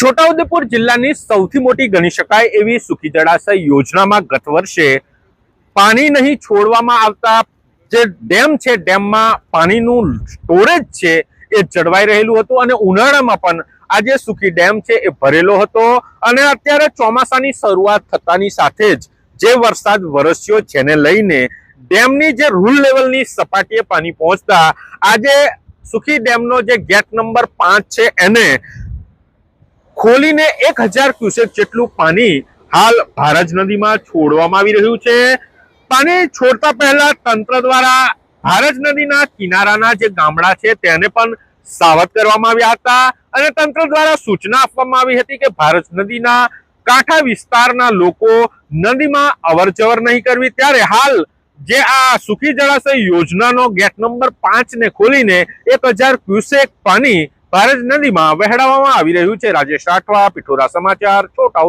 છોટાઉદેપુર જિલ્લાની સૌથી મોટી ગણી શકાય એવી સુખી જળાશય યોજનામાં ગત વર્ષે પાણી નહીં છોડવામાં આવતા જે ડેમ છે, ડેમમાં પાણીનું સ્ટોરેજ છે એ જળવાઈ રહેલું હતું અને ઉનાળામાં પણ આ જે સુખી ડેમ છે એ ભરેલો હતો અને અત્યારે ચોમાસાની શરૂઆત થતાની સાથે જ જે વરસાદ વરસ્યો જેને લઈને ડેમની જે રૂલ લેવલની સપાટીએ પાણી પહોંચતા આજે સુખી ડેમનો જે ગેટ નંબર પાંચ છે એને ખોલીને એક હજાર ક્યુસેક જેટલું પાણી હાલ ભારજ નદીમાં છોડવામાં આવી રહ્યું છે. પાણી છોડતા પહેલા તંત્ર દ્વારા ભારજ નદીના કિનારાના જે ગામડા છે તેને પણ સાવધ કરવામાં આવ્યા હતા અને તંત્ર દ્વારા સૂચના આપવામાં આવી હતી કે ભારજ નદીના કાંઠા વિસ્તારના લોકો નદીમાં અવરજવર નહીં કરવી. ત્યારે હાલ જે આ સુખી જળાશય યોજનાનો ગેટ નંબર પાંચ ને ખોલીને એક હજાર ક્યુસેક પાણી ભારજ નદીમાં વહેડાવવામાં આવી રહ્યું છે. રાજેશ રાઠવા પિઠોરા સમાચાર છોટાઉદેપુર